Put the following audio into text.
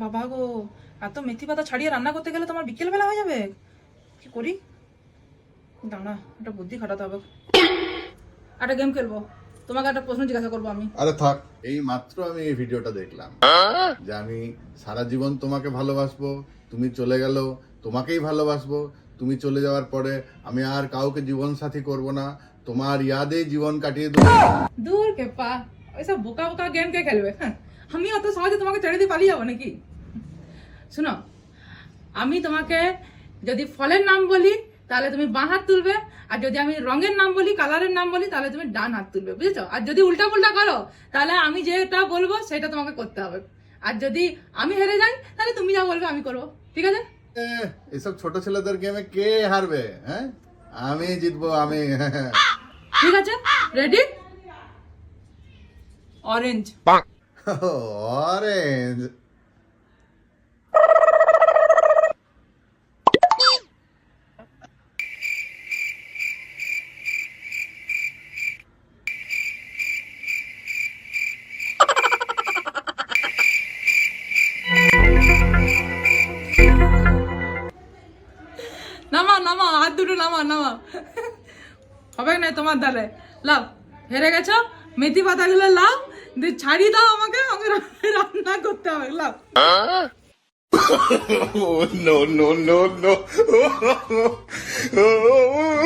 বাবা গো এত মেথি পাতা ছাড়িয়ে রান্না করতে গেলে তোমার বিকেল বেলা হয়ে যাবে। কি করি? দাঁড়া একটা বুদ্ধি খাটাতে হবে। একটা গেম খেলব। তোমাকে একটা প্রশ্ন জিজ্ঞাসা করব আমি। আরে থাক এই মাত্র আমি এই ভিডিওটা দেখলাম। যে আমি সারা জীবন তোমাকে ভালোবাসবো তুমি চলে গেল তোমাকেই ভালোবাসবো তুমি চলে যাওয়ার পরে আমি আর কাউকে জীবন সাথী করব না তোমার ইয়াদে জীবন কাটিয়ে দেবো। দূর কে পা ওইসব বোকা বোকা গেম কে খেলবে হ্যাঁ? আমি অত সহজে তোমাকে ছেড়ে দিয়ে পালিয়ে যাব নাকি? শুনো আমি তোমাকে যদি ফলের নাম বলি তাহলে তুমি বাঁ হাত তুলবে আর যদি আমি রঙের নাম বলি কালারের নাম বলি তাহলে তুমি ডান হাত তুলবে বুঝেছ? আর যদি উল্টা পুল্টা করো তাহলে আমি যেটা বলব সেটা তোমাকে করতে হবে। আর যদি আমি হেরে যাই তাহলে তুমি যা বলবে আমি করব। ঠিক আছে? এসব ছোট ছেলেদের গেমে কে হারবে হ্যাঁ? আমি জিতবো আমি। ঠিক আছে? রেডি অরেঞ্জ অরেঞ্জ নামা নামা, হাত দুটো নামা নামা। হবে না তোমার দ্বারে? লাভ হেরে গেছো? মেথি পাতাগুলো লাভ দিয়ে ছাড়ি দাও আমাকে আমাকে রান্না করতে হবে লাভ নো নো নো no,